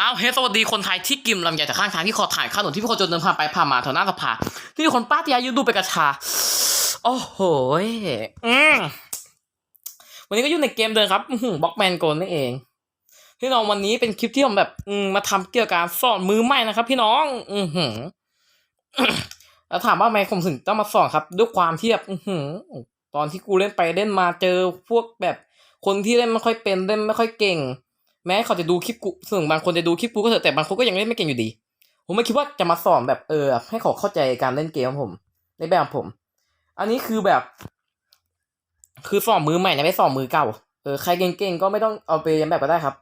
อ้าวเฮ้สวัสดีคนไทยที่กิมลำใหญ่จากข้างทางที่ขอถ่ายข้าวหนุนที่พี่คนจนเดินผ่านไปผ่านมาแถวหน้าสภาที่มีคนป้าตีอายุดูไปกระชา โอ้โหยอืมวันนี้ก็อยู่ในเกมเดินครับบล็อกแมนโกนนั่นเอง พี่น้องวันนี้เป็นคลิปที่ผมแบบ อืมาทำเกี่ยวกับสอนมือใหม่นะครับ พี่น้อง อือหือแล้วถามว่าทำไมผมถึงต้องมาสอนครับ ด้วยความที่แบบอือหือ ตอนที่กูเล่นไปเล่นมาเจอพวกแบบคนที่เล่นไม่ค่อยเป็นเล่นไม่ค่อยเก่ง แม้เขาจะดูคลิปกูส่วนบางคนจะดูคลิปกูก็เถอะแต่บางคนก็ยังเล่นไม่เก่งอยู่ดี ผมไม่คิดว่าจะมาสอนแบบเออ ให้เขาเข้าใจการเล่นเกมของผมในแบบผม อันนี้คือแบบ คือสอนมือใหม่นะไม่สอนมือเก่าเออใครเก่งๆก็ไม่ต้องเอาไปเรียนแบบก็ได้ครับ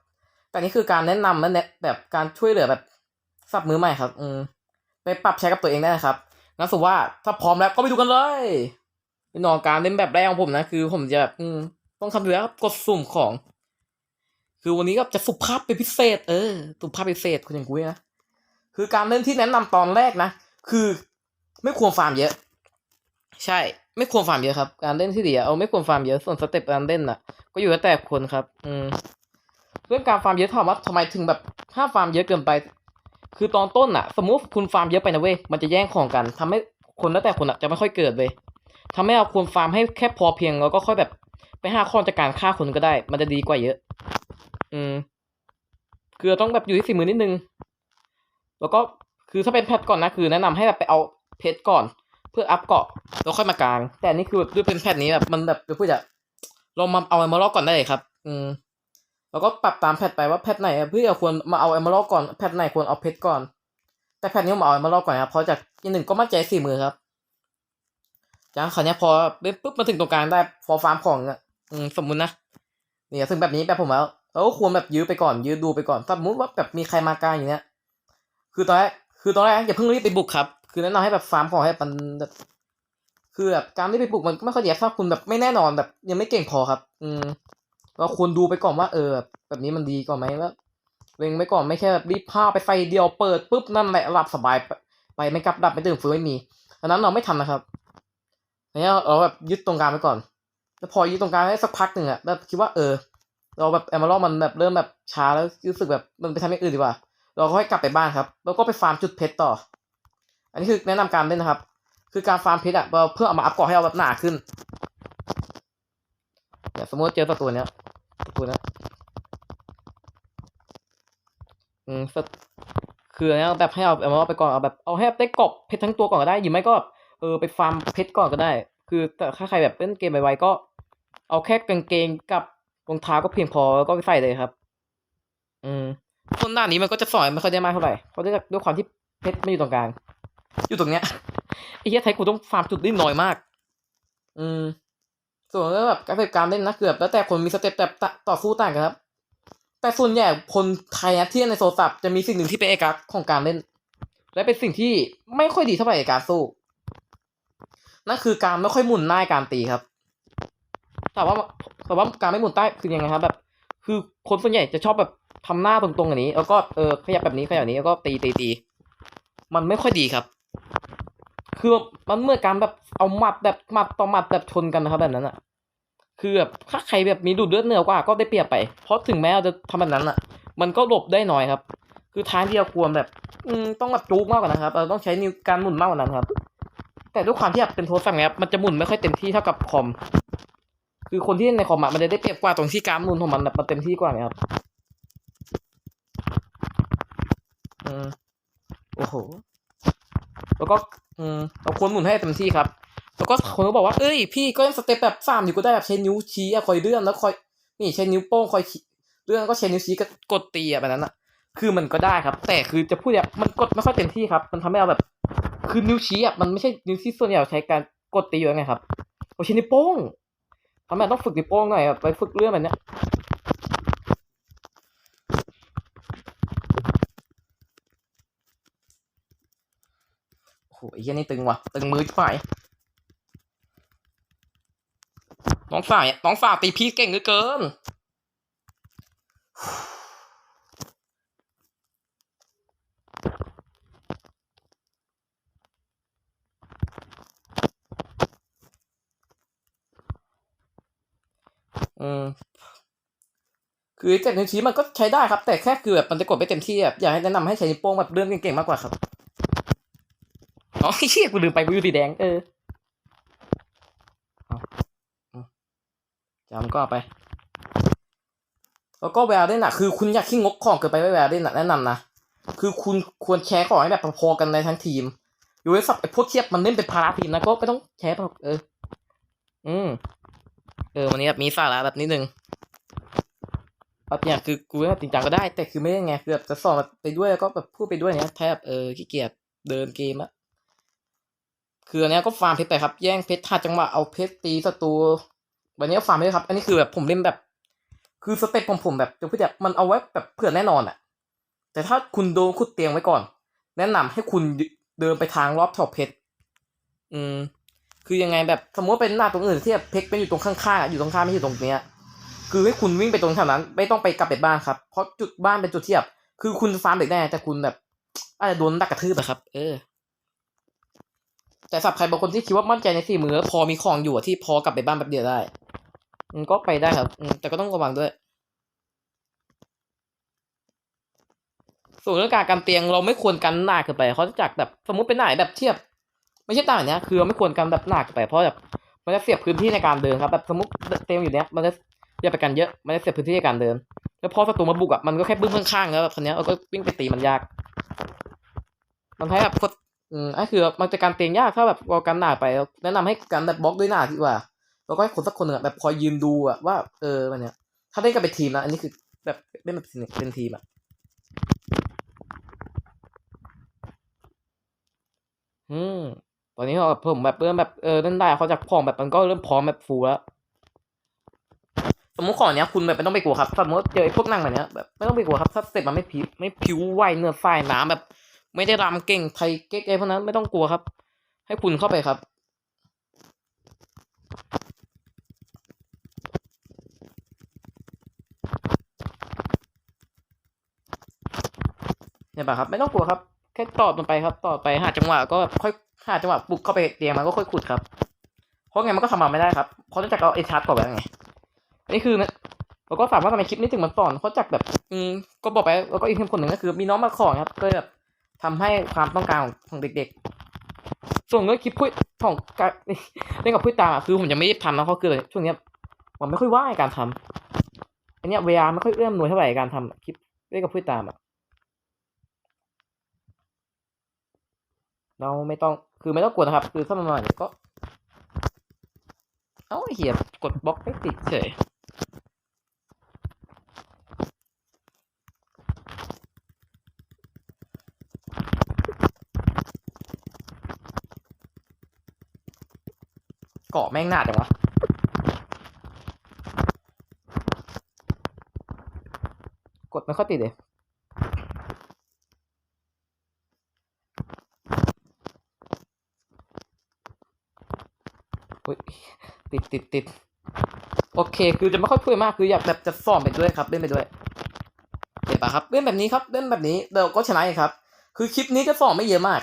แต่นี่คือการแนะนำและแนะแบบการช่วยเหลือแบบสับมือใหม่ครับ อืมไปปรับใช้กับตัวเองได้นะครับงั้นสุว่าถ้าพร้อมแล้วก็ไปดูกันเลยนองการเล่นแบบแรกของผมนะคือ ผมจะแบบต้องทำอยู่แล้วครับกดสุ่มของ คือวันนี้ก็จะสุภาพเป็นพิเศษ เออ สุภาพเป็นพิเศษคุณอย่างกูนะคือการเล่นที่แนะนำตอนแรกนะ คือไม่ควรฟาร์มเยอะ ใช่ ไม่ควรฟาร์มเยอะครับ การเล่นที่ดีอะเอาไม่ควรฟาร์มเยอะส่วนสเต็ปการเล่นน่ะ ก็อยู่แล้วแต่คนครับ อืมเรื่องการฟาร์มเยอะถามว่าทำไมถึงแบบห้าฟาร์มเยอะเกินไป คือตอนต้นอะสมมติคุณฟาร์มเยอะไปนะเว้ยมันจะแย่งของกันทำให้คนแล้วแต่คนอะจะไม่ค่อยเกิดเว้ยทำให้เราควรฟาร์มให้แค่พอเพียงแล้วก็ค่อยแบบ ไปหาข้อจากการฆ่าคนก็ได้ มันจะดีกว่าเยอะ อืมคือต้องแบบอยู่ที่สี่มือนิดนึง แล้วก็คือถ้าเป็นแพทก่อนนะคือแนะนำให้แบบไปเอาเพชรก่อน เพื่ออัพเกาะแล้วค่อยมากลาง แต่นี่คือแบบด้วยเป็นแพทนี้แบบมันแบบจะพูดจะลองมาเอาไอมาลอกก่อนได้เลยครับ อืมแล้วก็ปรับตามแพทไปว่าแพทไหนเพื่อควรมาเอาไอมาลอกก่อนแพทไหนควรเอาเพชรก่อน แต่แพทนี้ผมเอาไอมาลอกก่อนครับเพราะจากอีกหนึ่งก็มั่นใจสี่มือครับจากคราวนี้พอเล่นปุ๊บมาถึงตรงกลางได้พอฟาร์มของอะอืมสมมุตินะเนี่ยซึ่งแบบนี้แบบผมแล้ว เราก็ควรแบบยื้อไปก่อนยื้อดูไปก่อนสมมติว่าแบบมีใครมากลางอย่างเนี้ย คือตอนแรกคือตอนแรกอย่าเพิ่งรีบไปบุกครับ คือแนะนำให้แบบฟาร์มของให้มันแบบคือแบบการรีบไปบุกมันก็ไม่ค่อยดีถ้าคุณแบบไม่แน่นอนแบบ ยังไม่เก่งพอครับ อืมเราควรดูไปก่อนว่า เออ แบบนี้มันดีก่อนไหมว่าเล็งไปก่อนไม่ใช่แบบรีบพาไปไฟเดียวเปิดปุ๊บนั่นแหละหลับสบายไปไม่กลับดับไม่ตื่นฟื้นไม่มีอันนั้นเราไม่ทำนะครับอันนี้เราแบบยึดตรงกลางไปก่อน แล้วพอยึดตรงกลางได้สักพักหนึ่งอะแบบคิดว่าเออ เราแบบแอมเบอร์มันแบบเริ่มแบบช้าแล้วรู้สึกแบบมันไปทำอย่างอื่นดีกว่า เราก็ค่อยกลับไปบ้านครับ แล้วก็ไปฟาร์มจุดเพชรต่อ อันนี้คือแนะนำการเล่นนะครับ คือการฟาร์มเพชรอะเพื่อเอามาอัพเกาะให้เราแบบหนาขึ้นเดี๋ยวสมมติเจอศัตรูเนี้ยศัตรูเนี้ยอืมศัตคือเนี้ยแบบให้เอาเอาไปก่อนเอาแบบเอาให้ได้กบเพชรทั้งตัวก่อนก็ได้หรือไม่ก็แบบเออไปฟาร์มเพชรก่อนก็ได้ คือแต่ถ้าใครแบบเล่นเกมไวๆก็ เอาแค่กางเกงกับ รองเท้าก็เพียงพอแล้วก็ไปใส่เลยครับ อืมต้นหน้านี้มันก็จะสอยไม่ค่อยได้มากเท่าไหร่เพราะด้วยด้วยความที่เพชรไม่อยู่ตรงกลาง อยู่ตรงเนี้ยไอ้เหี้ยไทยกูต้องฟาร์มจุดได้น้อยมาก อืม ส่วนเรื่องแบบการเสพการเล่นนะเกือบแล้วแต่คนมีสเต็ปแบบต่อสู้ต่างกันครับ แต่ส่วนใหญ่คนไทยนะที่ในโซซับจะมีสิ่งหนึ่งที่เป็นเอกลักษณ์ของการเล่น และเป็นสิ่งที่ไม่ค่อยดีเท่าไหร่ในการสู้นั่นคือการไม่ค่อยหมุนหน้าการตีครับแต่ว่า แต่ว่าการไม่หมุนใต้คือยังไงครับแบบ คือคนส่วนใหญ่จะชอบแบบทำหน้าตรงๆอย่างนี้ แล้วก็เออขยับแบบนี้ขยับแบบนี้แล้วก็ตีตีตีมันไม่ค่อยดีครับ คือมันเมื่อการแบบเอาหมัดแบบหมัดต่อหมัดแบบชนกันนะครับแบบนั้นอะคือแบบถ้าใครแบบมีดูดเลือดเหนือกว่าก็ได้เปรียบไป เพราะถึงแม้เราจะทำแบบนั้นอะมันก็หลบได้น้อยครับ คือท้างที่เราควรแบบ อืมต้องแบบจูกมากกว่านะครับเราต้องใช้นิ้วการหมุนมากกว่านั้นครับ แต่ด้วยความที่แบบเป็นโทรศัพท์ครับมันจะหมุนไม่ค่อยเต็มที่เท่ากับคอม คือคนที่เล่นในคอมมันจะได้เปรียบกว่าตรงที่การหมุนของมันแบบมันเต็มที่กว่าไงครับอืมโอ้โห แล้วก็อืมเราควรหมุนให้เต็มที่ครับ แล้วก็คนก็บอกว่าเอ้ยพี่ก็ยังสเต็ปแบบสามอยู่ก็ได้แบบใช้นิ้วชี้อะคอยเลื่อนแล้วคอยนี่ใช้นิ้วโป้งคอยเลื่อนก็ใช้นิ้วชี้ก็กดตีอะแบบนั้นอะคือมันก็ได้ครับ แต่คือจะพูดแบบมันกดไม่ค่อยเต็มที่ครับ มันทำให้เราแบบ คือนิ้วชี้อะมันไม่ใช่นิ้วที่ส่วนใหญ่เราใช้การกดตีอยู่ไงครับเราใช้นิ้วโป้ง ทำไมต้องฝึกนิ้วโป้งหน่อยแบบไปฝึกเลื่อนแบบเนี้ยโอ้โหไอ้เหี้ยนี่ตึงว่ะ ตึงมือฝ่ายน้องฝ่ายน้องฝ่ายตีพีเก่งเหลือเกิน อืมคือเจ็ดนิ้วชี้มันก็ใช้ได้ครับ แต่แค่คือแบบมันจะกดไม่เต็มที่แบบอยากให้แนะนำให้ใช้นิ้วโป้งแบบเลื่อนเก่งๆมากกว่าครับอ๋อเชี่ยกูลืมไปกูอยู่สีแดงเออจำก็ไป แล้วก็แวร์เล่นอะคือคุณอยากขี้งกของเกินไปไม่แวร์เล่นอะแนะนำนะคือคุณควรแชร์ของให้แบบพอๆกันในทั้งทีมอยู่ไว้สับไอ้พวกเทียบมันเล่นเป็นภาระทีมนะก็ไม่ต้องแชร์หรอกเออ อืม เออวันนี้แบบมีสาระแบบนิดนึงแบบเนี่ยคือกูแบบจริงจังก็ได้ แต่คือไม่ได้ไงคือแบบจะสอนแบไปด้วยแล้วก็แบบพูดไปด้วยเนี่ยแทบเออขี้เกียจเดินเกมอะคืออันเนี้ยก็ฟาร์มเพชรไปครับ แย่งเพชรหาจังหวะเอาเพชรตีศัตรูวันนี้ก็ฟาร์มไปเลยครับ อันนี้คือแบบผมเล่นแบบ คือสเต็ปของผมแบบจะพูดแบบมันเอาไว้แบบเผื่อแน่นอนอะแต่ถ้าคุณโดนขุดเตียงไว้ก่อน แนะนำให้คุณเดินไปทางรอบแถวเพชรอืม คือยังไงแบบสมมติว่าเป็นหน้าตรงอื่นที่แบบเพชรเป็นอยู่ตรงข้างๆอยู่ตรงข้ามไม่อยู่ตรงเนี้ย คือให้คุณวิ่งไปตรงแถวนั้น ไม่ต้องไปกลับไปบ้านครับ เพราะจุดบ้านเป็นจุดเทียบ คือคุณฟาร์มเด็กแน่แต่คุณแบบอาจจะโดนดักกระทืบอะครับ เออ แต่สับใครบางคนที่คิดว่ามั่นใจในสี่มือแล้วพอมีของอยู่ที่พอกลับไปบ้านแบบเดียวได้มันก็ไปได้ครับ แต่ก็ต้องระวังด้วย ส่วนเรื่องการกันเตียงเราไม่ควรกันหนาเกินไปเพราะจากแบบสมมุติเป็นหนาแบบเทียบ ไม่ใช่ต่างเนี้ยคือไม่ควรกันแบบหนาเกินไปเพราะแบบมันจะเสียบพื้นที่ในการเดินครับแบบสมมติเตียงอยู่เนี้ยมันจะอย่าไปกันเยอะมันจะเสียพื้นที่ในการเดิน แล้วพอศัตรูมาบุกอะมันก็แค่บึ้มข้างๆแล้วแบบคนเนี้ยเราก็วิ่งไปตีมันยาก มันใช้แบบอืมไอ้คือมันจะการเตียงยากถ้าแบบเรากันหนาไป แนะนำให้กันแบบบล็อกด้วยหนาดีกว่า แล้วก็ให้คนสักคนหนึ่งอะแบบคอยยืนดูอะว่าเออมันเนี้ยถ้าเล่นกันเป็นทีมนะอันนี้คือแบบเล่นแบบเป็นทีมอะอืม ตอนนี้เราผมแบบเริ่มแบบเออเล่นได้เขาจากพร้อมแบบมันก็เริ่มพร้อมแบบฟูแล้วสมมติของเนี้ยคุณแบบไม่ต้องไปกลัวครับสมมติเจอไอ้พวกนั่งแบบเนี้ยแบบไม่ต้องไปกลัวครับถ้าเสเต็ปมันไม่ผิวไม่ผิวไหวเนื้อฝ่ายน้ำแบบ ไม่ได้รำเก่งไทยเก๊กอะไรพวกนั้นไม่ต้องกลัวครับ ให้คุณเข้าไปครับเนี่ยป่ะครับ ไม่ต้องกลัวครับ แค่ตอดมันไปครับ ตอดไปหาจังหวะก็แบบค่อย หาจังหวะปลุกเข้าไปเตียงมันก็ค่อยขุดครับ เพราะไงมันก็ทำมาไม่ได้ครับเพราะเนื่องจากเราเอชาร์ตก่อนไปไงอันนี้คือนะเราก็ฝากว่าทำไมคลิปนี้ถึงมันสอนเพราะจากแบบ อืมก็บอกไปแล้วก็อีกคนหนึ่งก็คือมีน้องมาขอครับก็แบบทำให้ความต้องการของเด็กๆ ส่วนเรื่องคลิปพูดของการเล่นกับพูดตามคือผมยังไม่ได้ทำนะเพราะคือช่วงนี้ผมไม่ค่อยว่างในการทำอันนี้เวลาไม่ค่อยเอื้อมหน่วยเท่าไหร่ในการทำคลิปเล่นกับพูดตามอะเราไม่ต้อง คือไม่ต้องกดนะครับ คือถ้ามันมาเนี่ยก็ เอ้าเหี้ยกดบล็อกไม่ติดเฉยเกาะแม่งหนาจังวะกดไม่ค่อยติดเลย ติดติดโอเค คือจะไม่ค่อยพูดมากคืออยากแบบจะฟอร์มไปด้วยครับเล่นไปด้วยเห็นปะครับเล่นแบบนี้ครับเล่นแบบนี้เราก็ชนะเองครับ คือคลิปนี้จะฟอร์มไม่เยอะมาก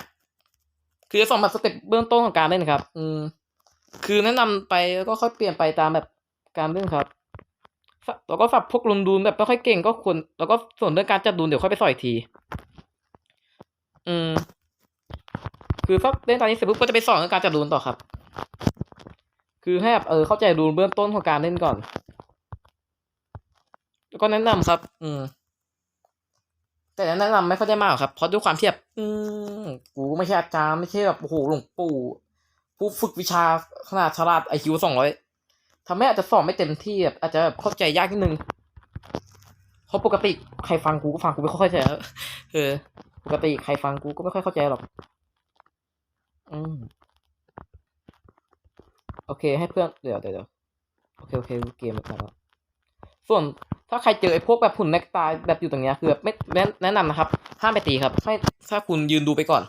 คือจะฟอร์มแบบสเต็ปเบื้องต้นของการเล่นครับ อืมคือแนะนำไปแล้วก็ค่อยเปลี่ยนไปตามแบบการเล่นครับแล้วก็ฝับพวกลุนดูนแบบไม่ค่อยเก่งก็ควรแล้วก็ส่วนเรื่องการจัดดูนเดี๋ยวค่อยไปสอนอีกที อืม คือถ้าเล่นตอนนี้เสร็จปุ๊บก็จะไปสอนเรื่องการจัดดูนต่อครับ คือให้แบบเออเข้าใจรูเบื้องต้นของการเล่นก่อน แล้วก็แนะนำครับ อืม แต่แนะนำไม่ค่อยได้มากครับ เพราะด้วยความที่แบบอืมกูไม่ใช่อาจารย์ไม่ใช่แบบโอ้โหหลวงปู่ ผู้ฝึกวิชาขนาดฉลาดไอคิวสองร้อยทำให้อาจจะสอบไม่เต็มที่แบบอาจจะแบบเข้าใจยากนิดนึงเพราะปกติใครฟังกูก็ฟังกูไม่ค่อยเข้าใจเออ ปกติใครฟังกูก็ไม่ค่อยเข้าใจหรอก อืม โอเค ให้เพื่อนเดี๋ยวเดี๋ยวโอเคโอเคเกมแล้วครับส่วนถ้าใครเจอไอ้พวกแบบหุ่นเน็กตายแบบอยู่ตรงเนี้ยคือแบบไม่แนะนะนำนะครับห้ามไปตีครับ ให้ถ้าคุณยืนดูไปก่อน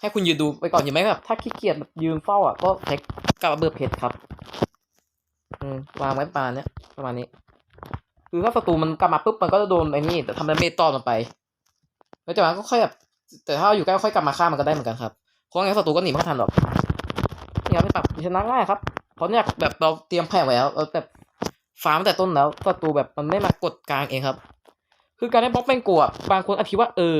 ให้คุณยืนดูไปก่อนอย่าไหมแบบถ้าขี้เกียจแบบยืนเฝ้าอะก็ใช้กับระเบิดเพชรครับ อืมวางไว้ประมาณเนี้ยประมาณนี้คือถ้าศัตรูมันกลับมาปุ๊บมันก็จะโดนไอ้นี่แต่ทำดาเมจต่อมันไป แล้วจากนั้นก็ค่อยแบบแต่ถ้าอยู่ใกล้ค่อยกลับมาฆ่ามันก็ได้เหมือนกันครับเพราะงั้นศัตรูก็หนีไม่ทันหรอก เนี่ยไม่ปรับชนะง่ายครับเพราะเนี่ยแบบเราเตรียมแผนไว้แล้วเราแบบฟาร์มตั้งแต่ต้นแล้วศัตรูแบบมันไม่มากดกลางเองครับ คือการได้บล็อกแมงโกะบางคนอาจคิว่าเออ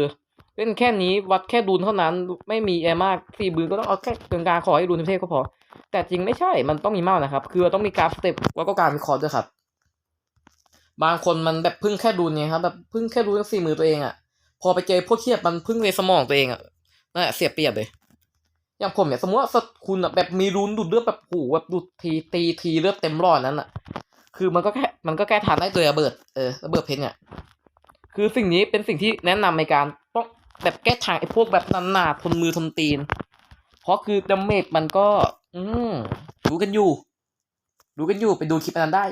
เล่นแค่นี้วัดแค่ดูนเท่านั้นไม่มีแอร์มากสี่บืนก็ต้องเอาแค่กลางๆขอให้ดูนเทพก็พอ แต่จริงไม่ใช่มันต้องมีเมากนะครับ คือต้องมีการสเต็ปแล้วก็การวิเคราะห์ด้วยครับ บางคนมันแบบพึ่งแค่ดูนไงครับแบบพึ่งแค่ดูนสี่มือตัวเองอะ่ะ พอไปเจอพวกเทียบมันพึ่งในสมองตัวเองอะ่ะนั่นแหละเสียเปรียบเลย อย่างผมเนี่ยสมมติว่าคุณอะแบบมีรุนดูดเลือดแบบโอ้โหแบบดูดทีตีทีเลือดเต็มรอดนั้นอะ คือมันก็แค่มันก็แค่ทานได้ตัวระเบิดเออระเบิดเพชรเนี่ยคือสิ่งนี้เป็นสิ่งที่แนะนำในการป้องแบบแก้ทางไอ้พวกแบบนันหนาทนมือทนตีน เพราะคือดาเมจมันก็ อืมรู้กันอยู่ รู้กันอยู่ไปดูคลิปนั้นได้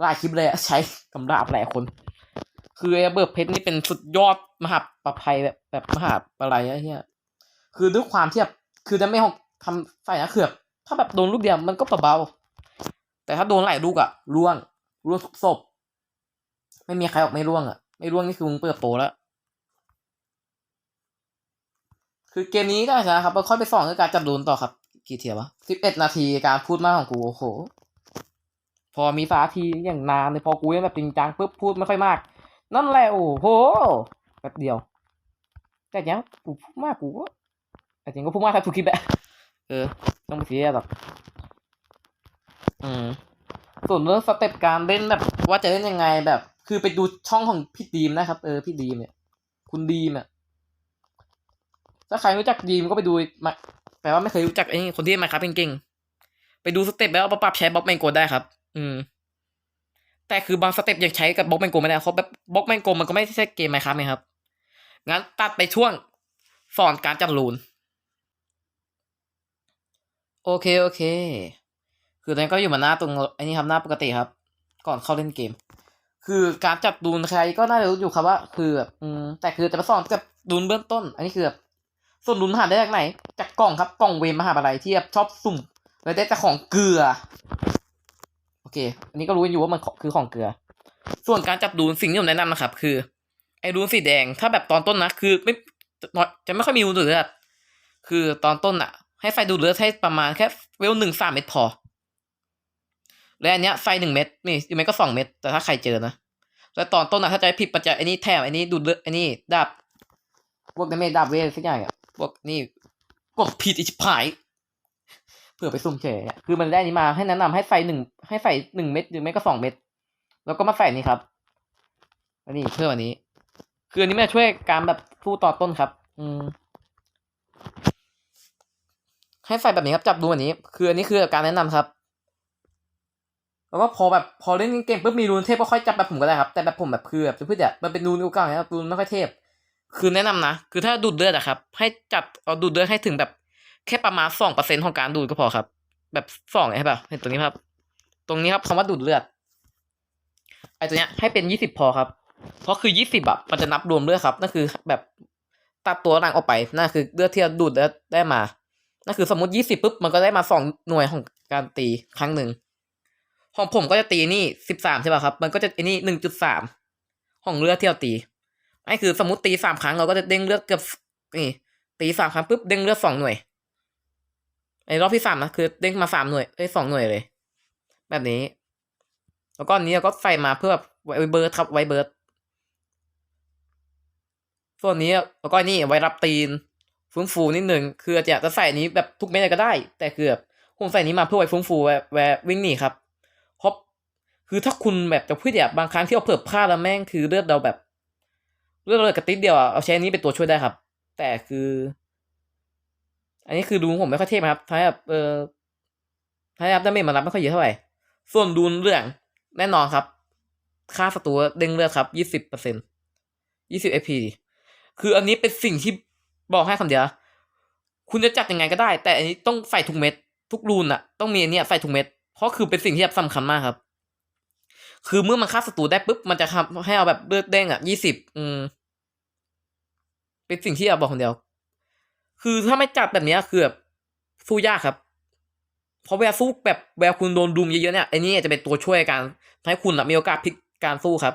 หลายคลิปเลยใช้กำราบหลายคน คือไอ้ระเบิดเพชรนี่เป็นสุดยอดมหาประภัยแบบแบบมหาอะไรอะเฮีย คือด้วยความที่แบบคือจะไม่หกทำใส่นะคือแบบถ้าแบบโดนลูกเดียวมันก็เบาๆแต่ถ้าโดนหลายลูกอะร่วงร่วงทุกศพไม่มีใครออกไม่ร่วงอะไม่ร่วงนี่คือมึงเปิดโปแล้วคือเกมนี้ก็ชนะครับค่อยไปสอนเรื่องการจับโดนต่อครับ กี่เทียวะสิบเอ็ดนาทีการพูดมากของกูโอ้โหพอมีสาทีอย่างนานเลยพอกูยังแบบจริงจังปุ๊บพูดไม่ค่อยมาก นั่นแหละโอ้โหแป๊บเดียว แต่เนี้ยกูพูดมากกูก็ แต่จริงก็พูดมากแทบทุกคลิปแหละเออ ต้องไปเสียหรอกอืมส่วนเรื่องสเต็ปการเล่นแบบ ว่าจะเล่นยังไงแบบ คือไปดูช่องของพี่ดีมนะครับ เออพี่ดีมเนี่ย คุณดีมเนี่ยถ้าใครรู้จักดีมก็ไปดูมาแปลว่าไม่เคยรู้จักไอ้คนที่มาครับเก่งๆไปดูสเต็ปแล้วเอามาปรับใช้บล็อกแมงโกได้ครับ อืม แต่คือบางสเต็ปยังใช้กับบล็อกแมงโกไม่ได้เพราะแบบบล็อกแมงโกมันก็ไม่ใช่เกมไมครับไงครับงั้นตัดไปช่วงสอนการจัดรูน โอเค โอเค คือตอนนี้ก็อยู่มาหน้าตรงไอ้นี่ครับหน้าปกติครับ ก่อนเข้าเล่นเกม คือการจับดูนใครก็น่าจะรู้อยู่ครับว่า คือแบบอืมแต่คือจะมาสอนกับดูนเบื้องต้น อันนี้คือแบบส่วนดูนหาได้จากไหน จากกล่องครับกล่องเวมมหาอะไรที่แบบชอบสุ่มแล้วได้แต่ของเกลือ โอเค อันนี้ก็รู้กันอยู่ว่ามันคือของเกลือ ส่วนการจับดูนสิ่งที่ผมแนะนำนะครับ คือ ไอ้ดูนสีแดงถ้าแบบตอนต้นนะคือไม่จะไม่ค่อยมีดูดเลือดคือตอนต้นอะ ให้ไฟดูดเลือดให้ประมาณแค่เวลหนึ่งสามเม็ดพอ และอันเนี้ยไฟหนึ่งเม็ดนี่หรือไม่ก็สองเม็ดแต่ถ้าใครเจอนะ แล้วตอนต้นอะถ้าใจผิดปัจจัยอ้นี่แถมอ้นี่ดูดเลือดอ้นี่ดาบพวกดาเมจดาบเวทสักอย่างอะพวกนี่กดผิดอีกชิบหายเผื่อไปซุ่มเฉยคือมันได้นี้มาให้แนะนำให้ไฟหนึ่งให้ไฟหนึ่งเม็ดหรือไม่ก็สองเม็ดแล้วก็มาใส่นี่ครับอันนี้เพื่อวันนี้ คืออันนี้มันช่วยการแบบสู้ต่อต้นครับ อืม ให้ใส่แบบนี้ครับจับดูอันนี้ คืออันนี้คือการแนะนำครับแล้วก็พอแบบพอเล่นเกมปุ๊บมีรูนเทพก็ค่อยจับแบบผมก็ได้ครับแต่แบบผมแบบคือแบบจะพูดแบบมันเป็นรูนอุกาไงครับรูนไม่ค่อยเทพ คือแนะนำนะคือถ้าดูดเลือดอะครับ ให้จับเอาดูดเลือดให้ถึงแบบแค่ประมาณสองเปอร์เซ็นต์ของการดูดก็พอครับ แบบสองใช่ป่ะเห็นตรงนี้ครับ ตรงนี้ครับคำว่าดูดเลือดไอ้ตัวเนี้ยให้เป็นยี่สิบพอครับ เพราะคือยี่สิบอะมันจะนับรวมเลือดครับนั่นคือแบบตัดตัวหลังออกไปนั่นคือเลือดที่เราดูดเลือดได้มา นั่นคือสมมติยี่สิบปุ๊บมันก็ได้มาสองหน่วยของการตีครั้งหนึ่งของผมก็จะตีนี่สิบสามใช่ป่ะครับ มันก็จะไอ้นี่หนึ่งจุดสามของเลือดที่เราตีไอ้คือสมมติตีสามครั้งเราก็จะเด้งเลือดเกือบนี่ตีสามครั้งปุ๊บเด้งเลือดสองหน่วยไอ้รอบที่สามนะคือเด้งมาสามหน่วยเอ้ยสองหน่วยเลย แบบนี้ แล้วก็อันนี้เราก็ใส่มาเพื่อแบบไวเบิร์ดครับไวเบิร์ดส่วนนี้แล้วก็นี่ไว้รับตีน ฟื้นฟูนิดหนึ่งคืออาจจะจะใส่นี้แบบทุกเม็ดเลยก็ได้ แต่คือแบบผมใส่นี้มาเพื่อไว้ฟื้นฟูไว้ไว้วิ่งหนีครับเพราะคือถ้าคุณแบบจะพูดแบบบางครั้งที่เราเผิดพลาดแล้วแม่งคือเลือดเราแบบเลือดเรากระติดเดียวอะเอาใช้อันนี้เป็นตัวช่วยได้ครับ แต่คือ อันนี้คือดูผมไม่ค่อยเทพนะครับถ้ายแบบเออถ้ายแบบดาเมจมันรับไม่ค่อยเยอะเท่าไหร่ส่วนดูนเรื่องแน่นอนครับ ค่าศัตรูเด้งเลือดครับยี่สิบเปอร์เซ็นต์ยี่สิบเอพีคืออันนี้เป็นสิ่งที่ บอกให้คำเดียว คุณจะจัดยังไงก็ได้ แต่อันนี้ต้องใส่ทุกเม็ด ทุกรูนอะต้องมีอันนี้ใส่ทุกเม็ด เพราะคือเป็นสิ่งที่สำคัญมากครับ คือเมื่อมันฆ่าศัตรูได้ปุ๊บ มันจะทำให้เอาแบบเลือดเด้งอะยี่สิบอืม เป็นสิ่งที่เราบอกคนเดียว คือถ้าไม่จัดแบบนี้คือแบบสู้ยากครับเพราะเวลาสู้แบบเวลาคุณโดนดุมเยอะๆเนี่ยไอ้นี่จะเป็นตัวช่วยการทำให้คุณมีโอกาสพลิกการสู้ครับ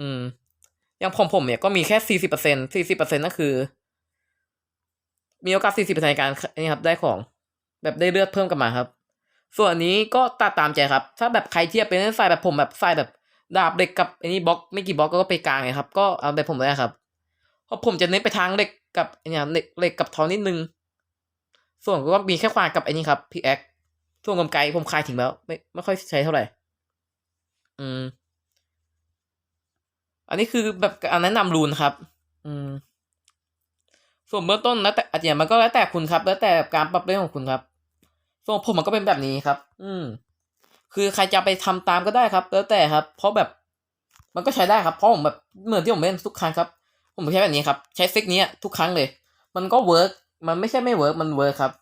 อืมอย่างผมผมเนี่ยก็มีแค่สี่สิบเปอร์เซ็นสี่สิบเปอร์เซ็นนั่นคือ มีโอกาสสี่สิบเปอร์เซ็นในการนี่ครับได้ของแบบได้เลือดเพิ่มกลับมาครับ ส่วนอันนี้ก็ตัดตามใจครับ ถ้าแบบใครเที่เป็นสายแบบผมแบบสายแบบดาบเหล็กกับไอ้นี่บล็อกไม่กี่บล็อกก็ไปกลางไงครับ ก็เอาแบบผมเลยครับเพราะผมจะเน้นไปทางเหล็กกับไอ้เนี่ยเหล็กเหล็กกับทองนิดนึง ส่วนก็มีแค่ควานกับไอ้นี่ครับพี่แอ็กส่วนกำไกผมคลายทิ้งแล้ว ไม่ไม่ค่อยใช้เท่าไหร่ อืม อันนี้คือแบบอันแนะนำรูนครับ อืม ส่วนเบื้องต้นแล้วแต่อาจจะมันก็แล้วแต่คุณครับ แล้วแต่การปรับเรื่องของคุณครับ ส่วนผมมันก็เป็นแบบนี้ครับ อืม คือใครจะไปทำตามก็ได้ครับ แล้วแต่ครับ เพราะแบบมันก็ใช้ได้ครับ เพราะผมแบบเหมือนที่ผมเล่นทุกครั้งครับ ผมใช้แบบนี้ครับ ใช้ฟิกนี้ทุกครั้งเลย มันก็เวิร์กมันไม่ใช่ไม่เวิร์กมันเวิร์กครับ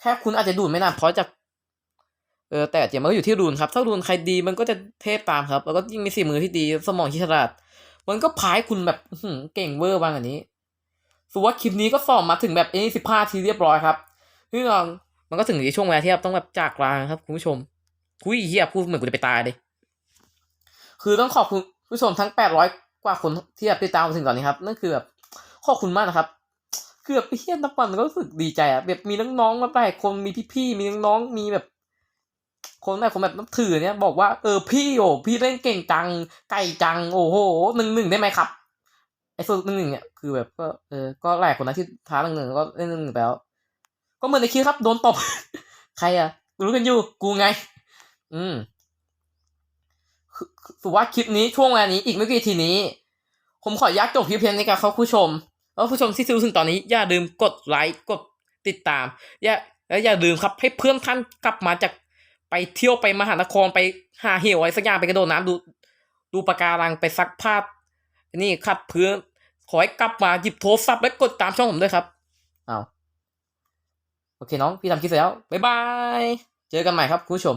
แค่คุณอาจจะดูดไม่นานเพราะจากเออแต่เดี๋ยวมันก็อยู่ที่รูนครับ ถ้ารูนใครดีมันก็จะเทพตามครับ แล้วก็ยิ่งมีสีมือที่ดีสมองที่ฉลาด มันก็พายคุณแบบเก่งเวอร์บางอันนี้ สุว่าคลิปนี้ก็สอบมาถึงแบบเอ้สิบห้าทีเรียบร้อยครับพี่น้องมันก็ถึงในช่วงเวลาที่แบบต้องแบบจากลาครับคุณผู้ชมคุยเฮียพูดเหมือนกูจะไปตายเลยคือต้องขอบคุณผู้ชมทั้งแปดร้อยกว่าคนที่แบบติดตามมาถึงตอนนี้ครับนั่นคือแบบขอบคุณมากนะครับคือแบบเฮียนับวันก็รู้สึกดีใจอะแบบมีน้องๆมาหลายคนมีพี่ๆมีน้องๆมีแบบ คนแบบคนแบบนับถือเนี่ยบอกว่าเออพี่โอ้พี่เล่นเก่งจังไก่จังโอ้โหหนึ่งหนึ่งได้ไหมครับ ไอ้ส่วนหนึ่งหนึ่งเนี่ยคือแบบก็เออก็หลายคนนะที่ท้าหนึ่งหนึ่งก็เล่นหนึ่งหนึ่งไปแล้ว ก็เหมือนในคลิปครับโดนตบ ใครอะรู้กันอยู่ กูไง อืมคือสุว่าคลิปนี้ช่วงเวลานี้อีกไม่กี่ทีนี้ ผมขออนุญาตจบคลิปเพียงนี้กับเข้าผู้ชม แล้วผู้ชมที่ซื้อถึงตอนนี้อย่าลืมกดไลค์กดติดตาม อย่าและอย่าลืมครับให้เพื่อนท่านกลับมาจากไปเที่ยวไปมหานครไปหาเหวอะไรสักอย่างไปกระโดดน้ำดู ดูปะการังไปซักผ้านี่ขัดพื้น ขอให้กลับมาหยิบโทรศัพท์และกดตามช่องผมด้วยครับอ้าวโอเคน้อง พี่ทำคลิปเสร็จแล้ว บ๊ายบาย เจอกันใหม่ครับคุณผู้ชม